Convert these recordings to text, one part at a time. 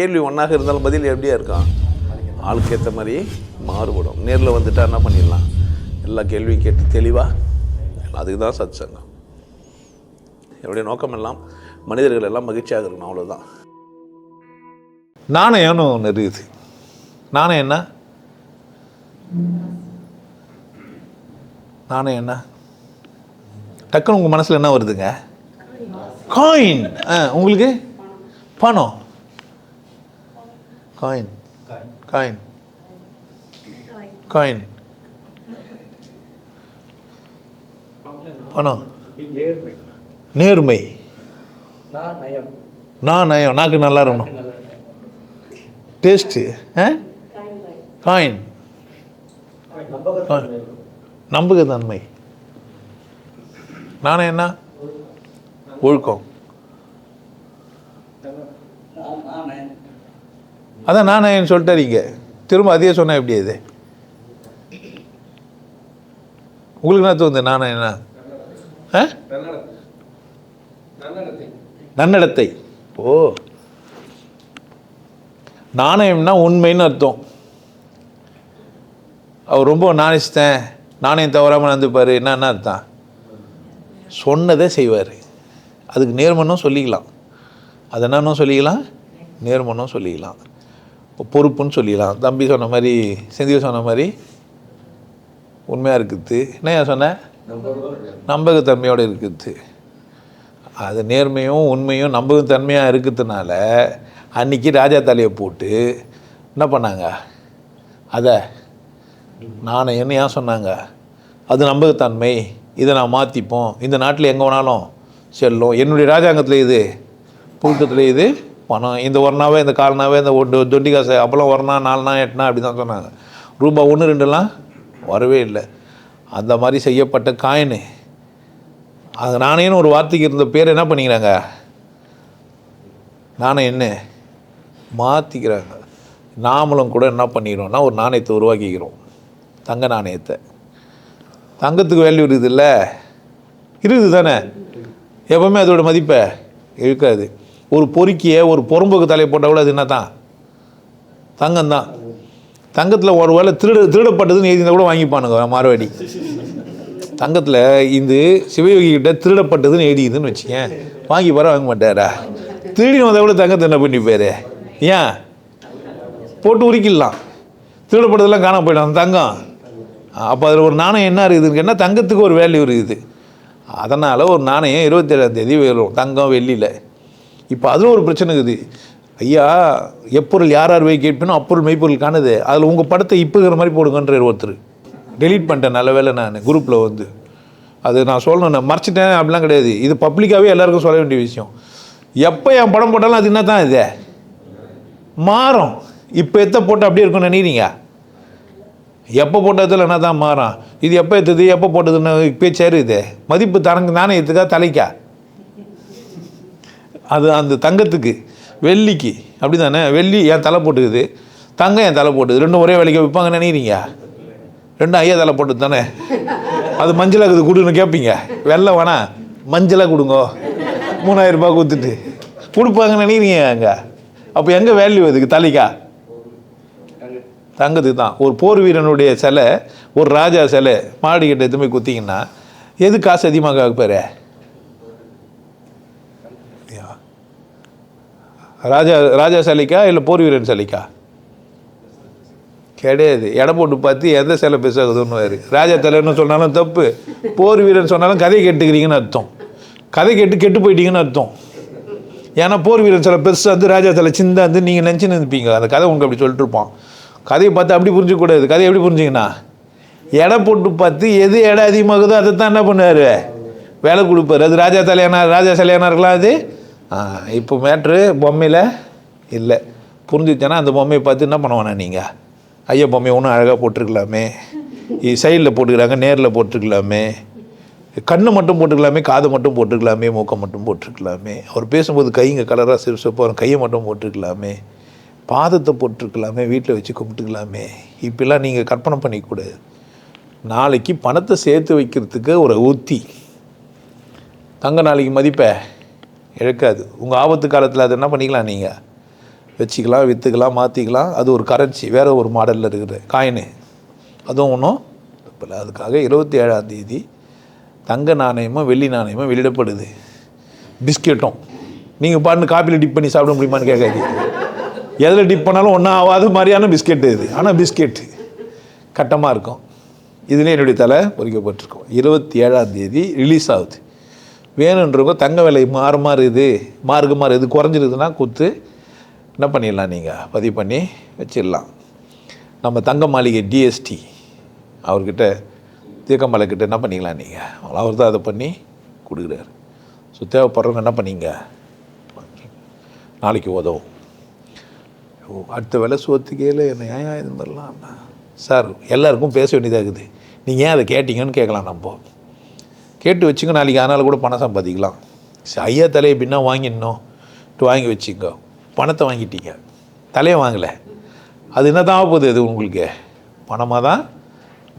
கேள்வி ஒன்றாக இருந்தாலும் பதில் எப்படியா இருக்கான் ஆளுக்கு ஏற்ற மாதிரி மாறுபடும். நேரில் வந்துட்டா என்ன பண்ணிடலாம்? எல்லா கேள்வியும் கேட்டு தெளிவாக அதுக்கு தான் சத் சங்கம் என்னுடைய நோக்கம் எல்லாம் மனிதர்கள் எல்லாம் மகிழ்ச்சியாக இருக்கணும் அவ்வளோதான் நாணயம்னு ஒன்று இருக்குது நாணயம் என்ன? நாணயம் என்ன? டக்குன்னு உங்கள் மனசில் என்ன வருதுங்க? காயின் ஆ உங்களுக்கு? பணம். காயின் காயின் காயின் பணம் நேர்மை. நான் நயம் நாக்கு நல்லா இருக்கணும். டேஸ்ட்டு ஆ? காயின் நம்பகத்தன்மை. நானே என்ன ஒழுக்கம். அதான் நாணயம்னு சொல்லிட்டாரீங்க திரும்ப அதையே சொன்னால் எப்படி அது உங்களுக்கு என்ன தோணுது? நாணயம் என்ன? ஆ? நன்னடத்தை. ஓ. நாணயம்னா உண்மைன்னு அர்த்தம். அவர் ரொம்ப நாணிச்சிட்டேன். நாணயம் தவறாமல் நடந்துப்பார். என்னென்ன அர்த்தம்? சொன்னதை செய்வார். அதுக்கு நேர்மனும் சொல்லிக்கலாம். அது என்னன்னு சொல்லிக்கலாம். நேர்மனும் சொல்லிக்கலாம். பொறுப்புன்னு சொல்லிடலாம். தம்பி சொன்ன மாதிரி செந்தில் சொன்ன மாதிரி உண்மையாக இருக்குது. என்னையா சொன்னேன் நம்பகத்தன்மையோடு இருக்குது. அது நேர்மையும் உண்மையும் நம்பகத்தன்மையாக இருக்கிறதுனால அன்னைக்கு ராஜா தலையை போட்டு என்ன பண்ணாங்க? அதை நாணயம்னு ஏன் சொன்னாங்க? அது நம்பகத்தன்மை. இதை நான் மாற்றிப்போம் இந்த நாட்டில் எங்கே வேணாலும் செல்லும். என்னுடைய ராஜாங்கத்தில் இது புழுக்கத்தில் இது பணம் இந்த ஒரு இந்த கால்னாவே இந்த ஒட்டு தொண்டி காசு அப்போல்லாம் ஒருனா நாலுனா நாலு நாள் அப்படி தான் சொன்னாங்க. ரூபா ஒன்று ரெண்டுலாம் வரவே இல்லை. அந்த மாதிரி செய்யப்பட்ட காயினு. அது நாணயம்னு ஒரு வார்த்தைக்கு இருந்த பேர் என்ன பண்ணிக்கிறாங்க? நாணயம் என்ன? மாற்றிக்கிறாங்க நாமளும் கூட என்ன பண்ணிக்கிறோம்னா ஒரு நாணயத்தை உருவாக்கிக்கிறோம். தங்க நாணயத்தை. தங்கத்துக்கு வேல்யூ இருக்குதுல்ல? இருக்குது தானே எப்பவுமே அதோட மதிப்பை இருக்காது ஒரு பொறுக்கியை ஒரு பொறும்புக்கு தலையை போட்டால் கூட அது என்ன தான் தங்கம் தான் தங்கத்தில் ஒரு வேளை திருட திருடப்பட்டதுன்னு எழுதியிருந்தா கூட வாங்கிப்பானுங்க மார்வாடி தங்கத்தில் இந்த சிவயோகிக்கிட்ட திருடப்பட்டதுன்னு எழுதிக்குதுன்னு வச்சுக்கேன். வாங்கி பாரு வாங்க மாட்டாரா? திருடி வந்தால் கூட தங்கத்தை என்ன பண்ணிப்பாரு? ஏன்? போட்டு உரிக்கலாம் திருடப்பட்டதெல்லாம் காணாமல் போயிடும் அந்த தங்கம். அப்போ அதில் ஒரு நாணயம் என்ன இருக்குதுன்னு கேட்டால் தங்கத்துக்கு ஒரு வேல்யூ இருக்குது? அதனால் ஒரு நாணயம் இருபத்தேழாம் தேதி வரும் தங்கம் வெள்ளியில். இப்போ அதில் ஒரு பிரச்சனை இருக்குது. ஐயா எப்பொருள் யார் யார் வை கேட்பினோ அப்பொருள் மெய்ப்பொருள் காணுது. அதில் உங்கள் படத்தை இப்போங்கிற மாதிரி போடுங்கன்ற ஒருத்தர். டெலீட் பண்ணிட்டேன் நல்ல வேலை நான் குரூப்பில் வந்து. அது நான் சொல்லணும் நான் மறைச்சிட்டேன் அப்படிலாம் கிடையாது. இது பப்ளிக்காகவே எல்லாருக்கும் சொல்ல வேண்டிய விஷயம். எப்போ என் படம் போட்டாலும் அது என்ன தான் இது? மாறும். இப்போ எத்த போட்டு அப்படியே இருக்கும்னு நினைக்கிறீங்க? எப்போ போட்டதில் என்ன தான் மாறும்? இது எப்போ ஏற்றுது எப்போ போட்டதுன்னு பேச்சாரு இது. மதிப்பு தனக்கு நாணயத்துக்கா தலைக்கா? அது அந்த தங்கத்துக்கு வெள்ளிக்கு அப்படி தானே வெள்ளி என் தலை போட்டுக்குது? தங்கம் என் தலை போட்டுது ரெண்டும் ஒரே வேலைக்கு விற்பாங்கன்னு நினைக்கிறீங்க? ரெண்டும் ஐயா தலை போட்டது தானே அது மஞ்சளாக இருக்குது கொடுன்னு கேட்பீங்க வெள்ளை வேணா மஞ்சளாக கொடுங்கோ. மூணாயிரம் ரூபாய் கொடுத்துட்டு. கொடுப்பாங்கன்னு நினைக்கிறீங்க அங்கே? அப்போ எங்கே வேல்யூ அதுக்கு தலைக்கா? தங்கத்துக்கு தான். ஒரு போர் வீரனுடைய சிலை ஒரு ராஜா சிலை மாடி கிட்ட எதுவுமே குத்திங்கன்னா எது காசு அதிகமாக வைப்பாரு ராஜா ராஜா சிலைக்கா இல்லை போர் வீரன் சிலைக்கா? கிடையாது. எடை போட்டு பார்த்து எந்த சிலை பெருசாகுதுன்னு ராஜா தலைன்னு சொன்னாலும் தப்பு. போர் வீரன் சொன்னாலும் கதை கேட்டுக்கிறீங்கன்னு அர்த்தம். கதை கேட்டு கெட்டு போயிட்டீங்கன்னு அர்த்தம். ஏன்னா போர் வீரன் சில பெருசாக வந்து ராஜா சில சிந்தா வந்து நீங்கள் நினச்சின்னு இருப்பீங்க அந்த கதை உங்களுக்கு அப்படி சொல்லிட்டு இருப்பான். கதையை பார்த்து அப்படி புரிஞ்சிக்கக்கூடாது. கதையை எப்படி புரிஞ்சிங்கன்னா எடை போட்டு பார்த்து எது எடை அதிகமாகுதோ அதை தான் என்ன பண்ணுவார்? வேலை கொடுப்பாரு. அது ராஜா தலையானார் ராஜா சிலையானா இருக்கலாம் அது? இப்போ மேட்ரு பொம்மையில் இல்லை. புரிஞ்சுச்சேன்னா அந்த பொம்மையை பார்த்து என்ன பண்ணுவானா நீங்கள் ஐயா பொம்மையை ஒன்றும் அழகாக போட்டிருக்கலாமே. சைடில் போட்டுக்கிறாங்க நேரில் போட்டிருக்கலாமே. கண்ணு மட்டும் போட்டுக்கலாமே காது மட்டும் போட்டுக்கலாமே மூக்கம் மட்டும் போட்டிருக்கலாமே. அவர் பேசும்போது கைங்க கலராக சிறுசப்பாக கையை மட்டும் போட்டிருக்கலாமே. பாதத்தை போட்டிருக்கலாமே வீட்டில் வச்சு கும்பிட்டுக்கலாமே. இப்படிலாம் நீங்கள் கற்பனை பண்ணிக்கூடாது. நாளைக்கு பணத்தை சேர்த்து வைக்கிறதுக்கு ஒரு உத்தி. தங்க நாளைக்கு மதிப்பை இழக்காது உங்கள் ஆபத்து காலத்தில் அதை என்ன பண்ணிக்கலாம் நீங்கள் வச்சுக்கலாம் விற்றுக்கலாம் மாற்றிக்கலாம் அது ஒரு கரன்சி வேறு ஒரு மாடலில் இருக்குது. காயினு அதுவும் ஒன்றும் தப்பில்லை அதுக்காக இருபத்தி ஏழாம் தேதி தங்க நாணயமும் வெள்ளி நாணயமும் வெளியிடப்படுது. பிஸ்கெட்டும். நீங்கள் பாட்டு காப்பியில் டிப் பண்ணி சாப்பிட முடியுமான்னு கேட்காது எதில் டிப் பண்ணாலும் ஒன்றும் ஆகாத. மாதிரியான பிஸ்கெட்டு இது. ஆனால் பிஸ்கெட்டு கட்டமாக இருக்கும். இதுலேயே என்னுடைய தலை பொறிக்கப்பட்டிருக்கும். இருபத்தி ஏழாம் தேதி ரிலீஸ் ஆகுது. வேணுன்றவங்க தங்க விலை மாறு மாறுது இது மாறுக்கு மாறு இது குறைஞ்சிருதுன்னா குத்து என்ன பண்ணிடலாம் நீங்கள் பதிவு பண்ணி வச்சிடலாம். நம்ம தங்க மாளிகை டிஎஸ்டி அவர்கிட்ட தீர்க்கமலை கிட்ட என்ன பண்ணிக்கலாம் நீங்கள் அவர் தான் அதை பண்ணி கொடுக்குறாரு. ஸோ தேவைப்படுறவங்க என்ன பண்ணீங்க? நாளைக்கு உதவும். ஓ அடுத்த வேலை சோத்துக்கையில் என்ன ஏன் இது மாதிரிலாம்? சார் எல்லாருக்கும் பேச வேண்டியதாக இருக்குது. நீங்கள் ஏன் அதை கேட்டிங்கன்னு கேட்கலாம் நம்ம. கேட்டு வச்சுங்க நாளைக்கு அதனால் கூட பணம் சம்பாதிக்கலாம். சரி, ஐயா தலையை பின்னா வாங்கிடணும். வாங்கி வச்சுங்க பணத்தை வாங்கிட்டீங்க. தலையை வாங்கலை. அது என்ன தான் போகுது அது உங்களுக்கு? பணமாக தான்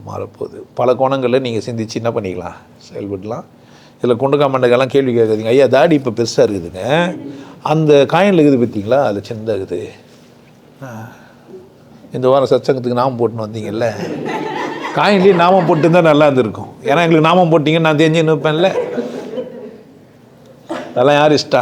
மாறப்போகுது. பல கோணங்களில் நீங்கள் சிந்திச்சு என்ன பண்ணிக்கலாம்? செயல்படலாம். இதில் குண்டுக்கா மண்டக்கெல்லாம் கேள்வி கேட்காதீங்க. ஐயா தாடி இப்போ பெருசாக இருக்குதுங்க. அந்த காயினில் இருக்குது பார்த்தீங்களா? அதில் சின்னதாக இருக்குது. இந்த வாரம் சத்சங்கத்துக்கு நாம் போட்டுன்னு வந்தீங்கல்ல? காயின்லேயே நாமம் போட்டுருந்தா நல்லா இருந்திருக்கும். ஏன்னா எங்களுக்கு நாமம் போட்டிங்கன்னு நான் தெரிஞ்சு நிற்பேன்ல அதெல்லாம் யார் இஷ்டா?